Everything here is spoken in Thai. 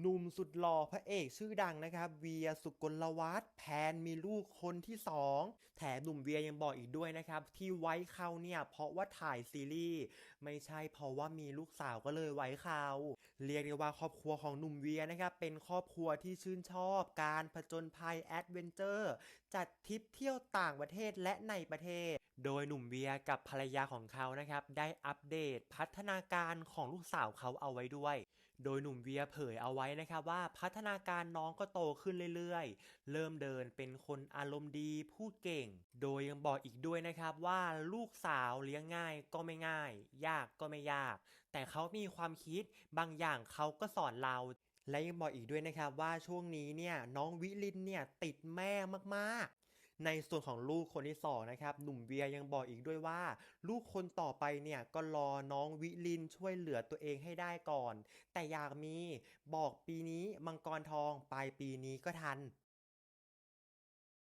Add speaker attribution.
Speaker 1: หนุ่มสุดหล่อพระเอกชื่อดังนะครับเวียสุกลวัฒน์แพนมีลูกคนที่สองแถมหนุ่มเวียยังบอกอีกด้วยนะครับ ที่ไว้เขาเนี่ยเพราะว่าถ่ายซีรีส์ไม่ใช่เพราะว่ามีลูกสาวก็เลยไว้เขาเรียกได้ว่าครอบครัวของหนุ่มเวียนะครับเป็นครอบครัวที่ชื่นชอบการผจญภัยแอดเวนเจอร์จัดทริปเที่ยวต่างประเทศและในประเทศ โดยหนุ่มเวียกับภรรยาของเขานะครับได้อัปเดตพัฒนาการของลูกสาวเขาเอาไว้ด้วย โดยหนุ่มเวียเผยเอาไว้นะครับว่าพัฒนาการน้องก็โตขึ้นเรื่อยๆ เริ่มเดินเป็นคนอารมณ์ดีพูดเก่ง โดยยังบอกอีกด้วยนะครับว่าลูกสาวเลี้ยงง่ายก็ไม่ง่าย ยากก็ไม่ยาก แต่เขามีความคิดบางอย่างเขาก็สอนเราและยังบอกอีกด้วยนะครับว่าช่วงนี้เนี่ยน้องวิลินเนี่ยติดแม่มาก ในส่วนของลูกคนที่สองนะครับหนุ่มเวียยังบอกอีกด้วยว่า ลูกคนต่อไปเนี่ยก็รอน้องวิลินช่วยเหลือตัวเองให้ได้ก่อน แต่อยากมีบอกปีนี้มังกรทองปลายปีนี้ก็ทัน